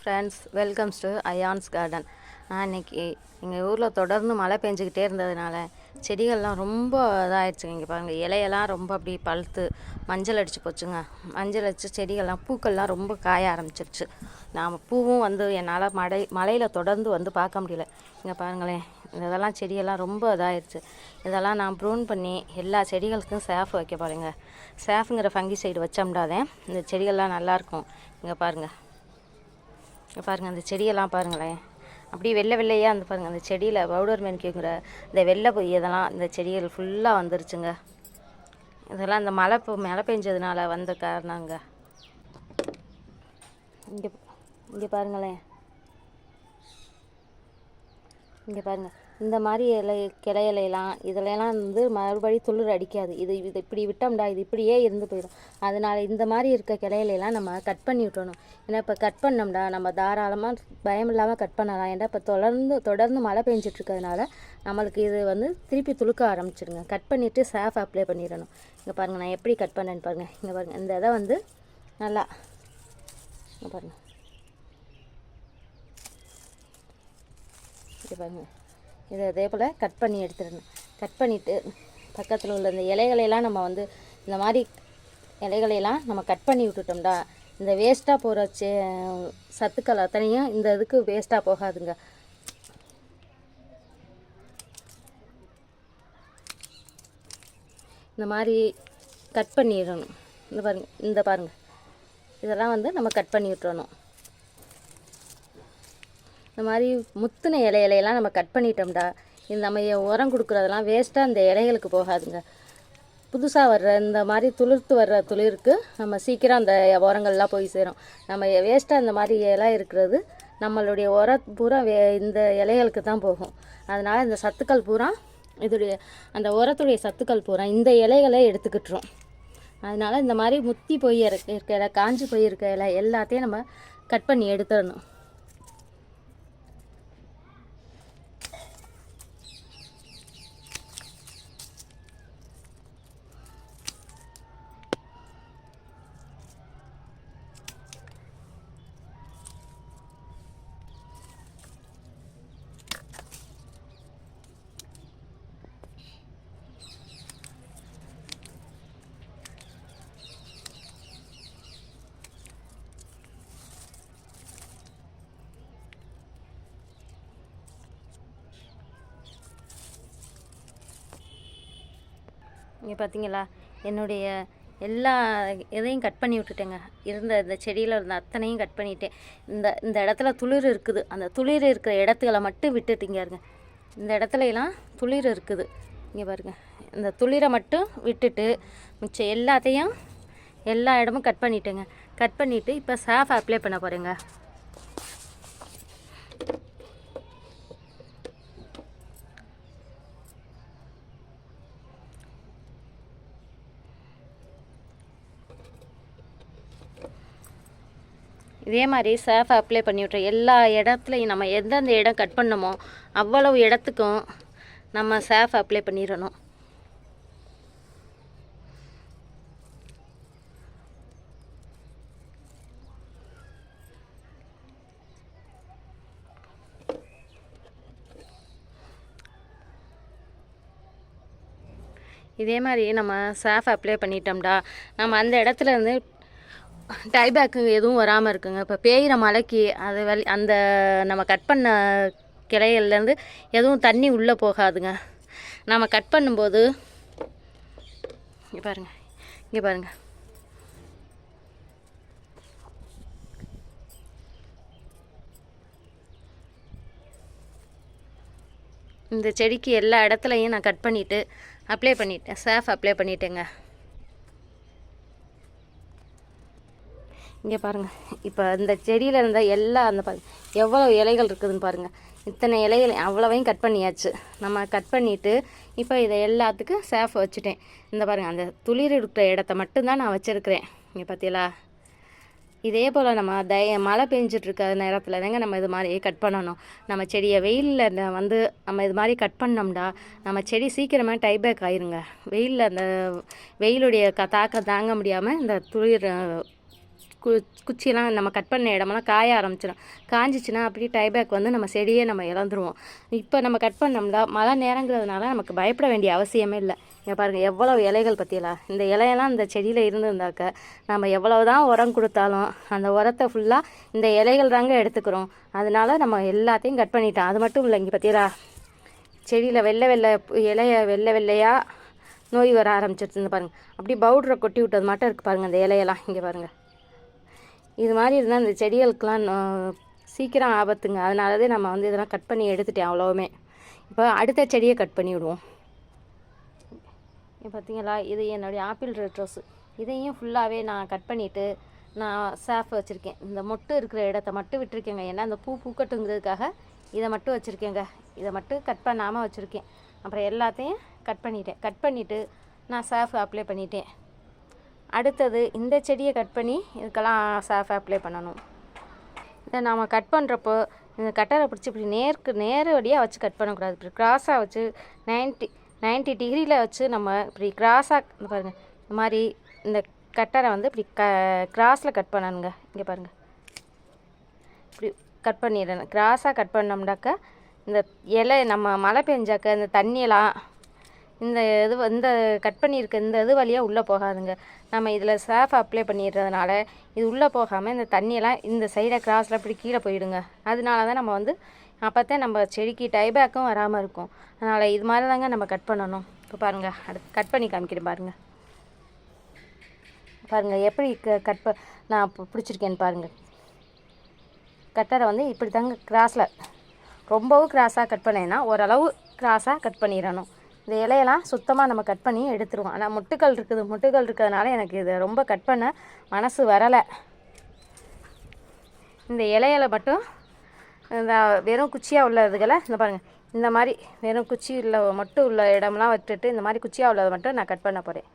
Friends welcomes to Ayaan's garden நான் இன்றைக்கி எங்கள் ஊரில் தொடர்ந்து மழை பெஞ்சிக்கிட்டே இருந்ததுனால செடிகள்லாம் ரொம்ப இதாகிடுச்சுங்க இங்கே பாருங்கள் இலையெல்லாம் ரொம்ப அப்படி பழுத்து மஞ்சள் அடித்து போச்சுங்க. மஞ்சள் அடித்து செடிகள்லாம் பூக்கள்லாம் ரொம்ப காய ஆரம்பிச்சிருச்சு. நாம் பூவும் வந்து என்னால் மழை மழையில் தொடர்ந்து வந்து பார்க்க முடியல. இங்கே பாருங்களேன் இதெல்லாம் செடியெல்லாம் ரொம்ப இதாகிடுச்சு இதெல்லாம் நான் ப்ரூன் பண்ணி எல்லா செடிகளுக்கும் சேஃப் வைக்க பாருங்க சேஃப்ங்கிற ஃபங்கி சைடு வச்சோம்டாதே இந்த செடிகள்லாம் நல்லாயிருக்கும் இங்கே பாருங்கள் பாருங்கள் அந்த செடியெல்லாம் பாருங்களேன். அப்படியே வெள்ளை வெள்ளையாக அந்த பாருங்கள் அந்த செடியில் பவுடர் மெனிக்குங்கிற இந்த வெள்ளை பொய் இதெல்லாம் இந்த செடிகள் ஃபுல்லாக வந்துருச்சுங்க. இதெல்லாம் இந்த மழை பெ- மழை பெஞ்சதுனால வந்த காரணங்க. இங்கே இங்கே பாருங்களேன். இங்கே பாருங்கள் இந்த மாதிரி இலை கிளை இலையெல்லாம் இதிலெல்லாம் வந்து மறுபடியும் துளிர் அடிக்காது. இது இது இப்படி விட்டோம்டா இது இப்படியே இருந்து போயிடும். அதனால் இந்த மாதிரி இருக்க கிளையிலெல்லாம் நம்ம கட் பண்ணி விட்டணும் ஏன்னா இப்போ கட் பண்ணோம்டா நம்ம தாராளமாக பயம் இல்லாமல் கட் பண்ணலாம். ஏன்னா இப்போ தொடர்ந்து தொடர்ந்து மழை பெஞ்சிட்ருக்கிறதுனால நம்மளுக்கு இது வந்து திருப்பி துளுக்க ஆரம்பிச்சிடுங்க. கட் பண்ணிவிட்டு சேஃப் அப்ளை பண்ணிடணும். இங்கே பாருங்கள் நான் எப்படி கட் பண்ணேன்னு பாருங்கள் இங்கே பாருங்கள் இந்த இதை வந்து நல்லா இங்கே பாருங்கள் இங்கே பாருங்கள் இதை அதே போல் கட் பண்ணி எடுத்துடணும். கட் பண்ணிவிட்டு பக்கத்தில் உள்ள இந்த இலைகளையெல்லாம் நம்ம வந்து இந்த மாதிரி இலைகளையெல்லாம் நம்ம கட் பண்ணி விட்டுட்டோம்டா. இந்த வேஸ்ட்டாக போகிற சே சத்துக்கள் அத்தனையும் இந்த இதுக்கு வேஸ்ட்டாக போகாதுங்க. இந்த மாதிரி கட் பண்ணிடணும். இந்த பாருங்க இந்த பாருங்கள் இதெல்லாம் வந்து நம்ம கட் பண்ணி விட்டுறணும். இந்த மாதிரி முத்தின இலை இலையெல்லாம் நம்ம கட் பண்ணிட்டோம்டா. இந்த நம்ம உரம் கொடுக்குறதெல்லாம் வேஸ்ட்டாக அந்த இலைகளுக்கு போகாதுங்க. புதுசாக வர்ற இந்த மாதிரி துளிர்த்து வர்ற துளிருக்கு நம்ம சீக்கிரம் அந்த உரங்கள்லாம் போய் சேரும். நம்ம வேஸ்ட்டாக இந்த மாதிரி இலை இருக்கிறது நம்மளுடைய உர பூரா வே இந்த இலைகளுக்கு தான் போகும். அதனால் இந்த சத்துக்கள் பூரா இதுடைய அந்த உரத்துடைய சத்துக்கள் பூரா இந்த இலைகளை எடுத்துக்கிட்டுரும். அதனால் இந்த மாதிரி முத்தி போய் இருக்க இருக்க இலை காஞ்சி போய் இருக்க இலை எல்லாத்தையும் நம்ம கட் பண்ணி எடுத்துடணும். இங்கே பார்த்தீங்களா என்னுடைய எல்லா இதையும் கட் பண்ணி விட்டுட்டேங்க. இருந்த இந்த செடியில் இருந்த அத்தனையும் கட் பண்ணிட்டேன். இந்த இந்த இடத்துல துளிர் இருக்குது. அந்த துளிர் இருக்கிற இடத்துகளை மட்டும் விட்டுட்டீங்க இருங்க இந்த இடத்துல எல்லாம் துளிர் இருக்குது. இங்கே பாருங்க. இந்த துளிரை மட்டும் விட்டுட்டு மிச்சம் எல்லாத்தையும் எல்லா இடமும் கட் பண்ணிட்டேங்க. கட் பண்ணிவிட்டு இப்போ சாஃப் அப்ளை பண்ண போகிறேங்க இதே மாதிரி சேஃப் அப்ளை பண்ணி எல்லா இடத்துலையும் நம்ம எந்தெந்த இடம் கட் பண்ணமோ அவ்வளவு இடத்துக்கும் நம்ம சேஃப் அப்ளை பண்ணிடணும். இதே மாதிரி நம்ம சேஃப் அப்ளை பண்ணிட்டோம்டா நம்ம அந்த இடத்துல இருந்து டைபேக்கு எதுவும் வராமல் இருக்குங்க. இப்போ பெய்கிற மழைக்கு அது வலி அந்த நம்ம கட் பண்ண கிளையிலேருந்து எதுவும் தண்ணி உள்ளே போகாதுங்க. நம்ம கட் பண்ணும்போது இங்கே பாருங்கள் இங்கே பாருங்கள் இந்த செடிக்கு எல்லா இடத்துலையும் நான் கட் பண்ணிவிட்டு அப்ளை பண்ணிட்டேன் சேஃப் அப்ளை பண்ணிட்டேங்க. இங்கே பாருங்கள் இப்போ இந்த செடியில் இருந்த எல்லா அந்த பா எவ்வளோ இலைகள் இருக்குதுன்னு பாருங்கள் இத்தனை இலைகள் அவ்வளவையும் கட் பண்ணியாச்சு. நம்ம கட் பண்ணிவிட்டு இப்போ இதை எல்லாத்துக்கும் சேஃப் வச்சுட்டேன். இந்த பாருங்கள் அந்த துளிர் இருக்கிற இடத்த மட்டும்தான் நான் வச்சுருக்கிறேன். இங்கே பார்த்தீங்களா இதே போல் நம்ம தய மழை பெஞ்சிட்ருக்க நேரத்தில் தாங்க நம்ம இது மாதிரி கட் பண்ணணும். நம்ம செடியை வெயிலில் வந்து நம்ம இது மாதிரி கட் பண்ணோம்டா நம்ம செடி சீக்கிரமாக டைபேக் ஆயிருங்க. வெயிலில் அந்த வெயிலுடைய க தாக்கம் தாங்க முடியாமல் இந்த துளிர் கு குச்சியெல்லாம் நம்ம கட் பண்ண இடமெல்லாம் காய ஆரம்பிச்சிடும் காஞ்சிச்சுன்னா அப்படியே டைபேக் வந்து நம்ம செடியே நம்ம இழந்துருவோம் இப்போ நம்ம கட் பண்ணோம்னா மழை நேரங்கிறதுனால நமக்கு பயப்பட வேண்டிய அவசியமே இல்லை. இங்கே பாருங்கள் எவ்வளோ இலைகள் பற்றியலாம் இந்த இலையெல்லாம் இந்த செடியில் இருந்திருந்தாக்க நம்ம எவ்வளோ தான் உரம் கொடுத்தாலும் அந்த உரத்தை ஃபுல்லாக இந்த இலைகள் தாங்க எடுத்துக்கிறோம். அதனால நம்ம எல்லாத்தையும் கட் பண்ணிட்டோம். அது மட்டும் இல்லை இங்கே பற்றியலா செடியில் வெள்ளை வெள்ளை இலைய வெள்ளை வெள்ளையாக நோய் வர ஆரம்பிச்சிருச்சுன்னு பாருங்கள் அப்படி பவுடரை கொட்டி விட்டது மட்டும் இருக்குது பாருங்கள் அந்த இலையெல்லாம். இங்கே பாருங்கள் இது மாதிரி இருந்தால் இந்த செடிகளுக்கெலாம் சீக்கிரம் ஆபத்துங்க. அதனால தான் நம்ம வந்து இதெல்லாம் கட் பண்ணி எடுத்துட்டேன் அவ்வளோவுமே. இப்போ அடுத்த செடியை கட் பண்ணி விடுவோம் பார்த்தீங்களா இது என்னுடைய ஆப்பிள் ரெட் ரோஸ் இதையும் ஃபுல்லாகவே நான் கட் பண்ணிவிட்டு நான் சேஃப் வச்சுருக்கேன். இந்த மொட்டு இருக்கிற இடத்த மட்டும் விட்டுருக்கேங்க. ஏன்னா அந்த பூ பூக்கட்டுங்கிறதுக்காக இதை மட்டும் வச்சுருக்கேங்க. இதை மட்டும் கட் பண்ணாமல் வச்சுருக்கேன். அப்புறம் எல்லாத்தையும் கட் பண்ணிட்டேன். கட் பண்ணிவிட்டு நான் சேஃப் அப்ளை பண்ணிட்டேன். அடுத்தது இந்த செடியை கட் பண்ணி இதுக்கெல்லாம் சாஃப் அப்ளை பண்ணணும். இதை நாம் கட் பண்ணுறப்போ இந்த கட்டரை பிடிச்சி இப்படி நேருக்கு நேரடியாக வச்சு கட் பண்ணக்கூடாது. இப்படி கிராஸாக வச்சு 90 90 டிகிரியில் வச்சு நம்ம இப்படி கிராஸாக பாருங்கள் இந்த மாதிரி இந்த கட்டரை வந்து இப்படி க கிராஸில் கட் பண்ணணுங்க. இங்கே பாருங்கள் இப்படி கட் பண்ணிடணும். கிராஸாக கட் பண்ணோம்னாக்கா இந்த இலை நம்ம மழை பெஞ்சாக்க இந்த தண்ணியெல்லாம் இந்த இது இந்த கட் பண்ணியிருக்க இந்த இது வழியாக உள்ளே போகாதுங்க. நம்ம இதில் சேஃப் அப்ளை பண்ணிடுறதுனால இது உள்ளே போகாமல் இந்த தண்ணியெல்லாம் இந்த சைடை கிராஸில் இப்படி கீழே போயிடுங்க. அதனால தான் நம்ம வந்து அப்போ தான் நம்ம செடிக்கு டைபேக்கும் வராமல் இருக்கும். அதனால் இது மாதிரி தாங்க நம்ம கட் பண்ணணும். இப்போ பாருங்கள் அடுத்து கட் பண்ணி காமிக்கிறேன் பாருங்கள் பாருங்கள் எப்படி க கட் ப நான் பிடிச்சிருக்கேன்னு பாருங்கள் கட்டரை வந்து இப்படி தாங்க கிராஸில் ரொம்பவும் கிராஸாக கட் பண்ணேன்னா ஓரளவு கிராஸாக கட் பண்ணிடணும். இந்த இலையெல்லாம் சுத்தமாக நம்ம கட் பண்ணி எடுத்துருவோம். ஆனால் முட்டுக்கள் இருக்குது முட்டுக்கள் இருக்கிறதுனால எனக்கு இது ரொம்ப கட் பண்ண மனசு வரலை. இந்த இலையில மட்டும் இந்த வெறும் குச்சியாக உள்ளதுகளை இந்த பாருங்கள் இந்த மாதிரி வெறும் குச்சி உள்ள மட்டும் உள்ள இடம்லாம் விட்டுட்டு இந்த மாதிரி குச்சியாக உள்ளதை மட்டும் நான் கட் பண்ண போகிறேன்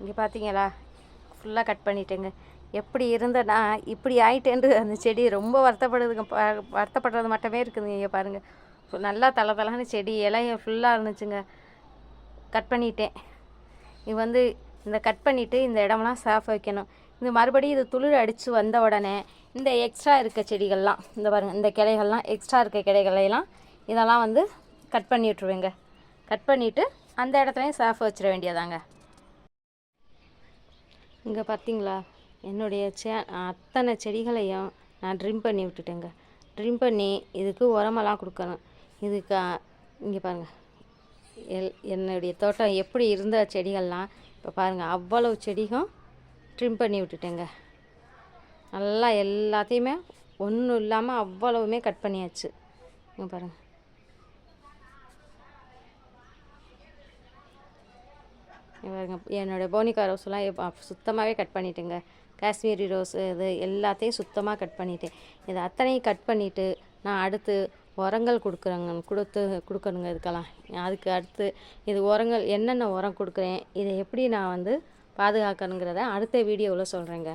இங்கே பார்த்தீங்களா ஃபுல்லாக கட் பண்ணிட்டேங்க. எப்படி இருந்தேன்னா இப்படி ஆயிட்டேன்ட்டு அந்த செடி ரொம்ப வருத்தப்படுதுங்க ப- வருத்தப்படுறது மட்டுமே இருக்குதுங்க இங்கே பாருங்கள் நல்லா தலை தலைன்னு செடி இலைய ஃபுல்லாக இருந்துச்சுங்க. கட் பண்ணிட்டேன். இது வந்து இந்த கட் பண்ணிவிட்டு இந்த இடமெல்லாம் சாஃப் வைக்கணும். இது மறுபடியும் இது துளிர் அடித்து வந்த உடனே இந்த எக்ஸ்ட்ரா இருக்க செடிகள்லாம் இந்த பாருங்கள் இந்த கிளைகள்லாம் எக்ஸ்ட்ரா இருக்க கிளைகளையெல்லாம் இதெல்லாம் வந்து கட் பண்ணி விட்ருவேங்க கட் பண்ணிவிட்டு அந்த இடத்துலையும் சாஃப் வச்சிட வேண்டியதாங்க. இங்கே பார்த்தீங்களா என்னுடைய சே அத்தனை செடிகளையும் நான் ட்ரிம் பண்ணி விட்டுட்டேங்க. ட்ரிம் பண்ணி இதுக்கு உரமெல்லாம் கொடுக்கணும். இதுக்கு இங்கே பாருங்கள் எல் என்னுடைய தோட்டம் எப்படி இருந்த செடிகள்லாம் இப்போ பாருங்கள் அவ்வளவு செடியும் ட்ரிம் பண்ணி விட்டுட்டேங்க. நல்லா எல்லாத்தையுமே ஒன்றும் இல்லாமல் அவ்வளவுமே கட் பண்ணியாச்சு. இங்கே பாருங்கள் இங்க பாருங்க என்னோடய போனிகா ரோஸ்லாம் சுத்தமாகவே கட் பண்ணிட்டேங்க. காஷ்மீரி ரோஸ் இது எல்லாத்தையும் சுத்தமாக கட் பண்ணிட்டேன் இது அத்தனையும் கட் பண்ணிவிட்டு நான் அடுத்து உரங்கள் கொடுக்குறேங்க கொடுத்து கொடுக்கணுங்க இதுக்கெல்லாம். அதுக்கு அடுத்து இது உரங்கள் என்னென்ன உரம் கொடுக்குறேன் இதை எப்படி நான் வந்து பாதுகாக்கணுங்கிறத அடுத்த வீடியோவில் சொல்கிறேங்க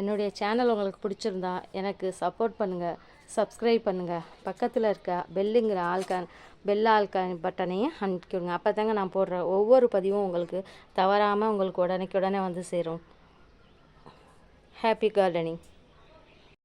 என்னுடைய சேனல் உங்களுக்கு பிடிச்சிருந்தா எனக்கு சப்போர்ட் பண்ணுங்கள் சப்ஸ்கிரைப் பண்ணுங்கள் பக்கத்தில் இருக்க பெல்லுங்கிற ஆல்கான் பெல் ஆல்கான் பட்டனையும் அனுப்பிக்கோங்க அப்போ தாங்க நான் போடுற ஒவ்வொரு பதிவும் உங்களுக்கு தவறாமல் உங்களுக்கு உடனே உடனே வந்து சேரும். Happy gardening